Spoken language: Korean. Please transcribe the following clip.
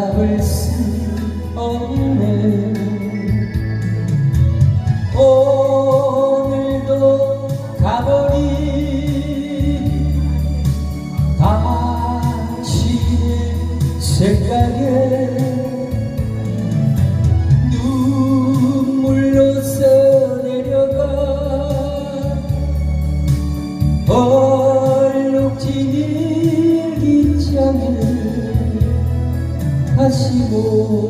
잡을 수 없는 오늘도 가버린 다시 생각에 amor.